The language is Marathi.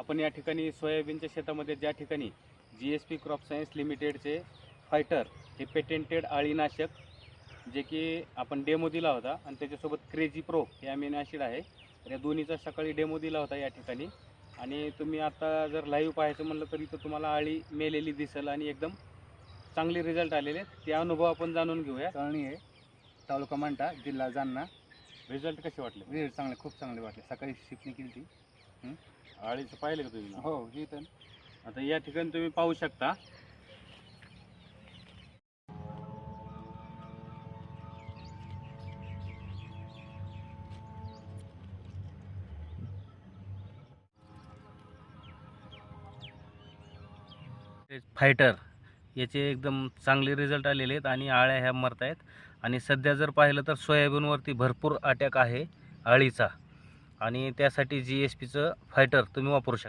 आपण या ठिकाणी सोयाबीनच्या शेतामध्ये ज्या ठिकाणी G S P crop science लिमिटेडचे फायटर हे पेटेंटेड अळीनाशक जे की आपण डेमो दिला होता आणि त्याच्यासोबत क्रेझी प्रो हे अमिनो ॲसिड आहे. तर या दोन्हीचा सकाळी डेमो दिला होता या ठिकाणी. आणि तुम्ही आता जर लाईव्ह पाहायचं म्हणलं तर इथं तुम्हाला अळी मेलेली दिसेल आणि एकदम चांगले रिझल्ट आलेले ते अनुभव आपण जाणून घेऊया. तळणी आहे तालुका मांडा जिल्हा जालना. रिझल्ट कसे वाटले? रिझल्ट चांगले खूप चांगले वाटले. सकाळी शिपणी केली ती अळीचं पाहिलं का तुम्ही? हो ही तर. आता या ठिकाणी तुम्ही पाहू शकता. फायटर याचे एकदम चांगले रिझल्ट आलेले आहेत आणि आळ्या ह्या मरत आहेत आणि सध्या जर पाहिलं तर सोयाबीनवरती भरपूर अटॅक आहे अळीचा. आणि त्यासाठी जी एस पीचं फायटर तुम्ही वापरू शकता.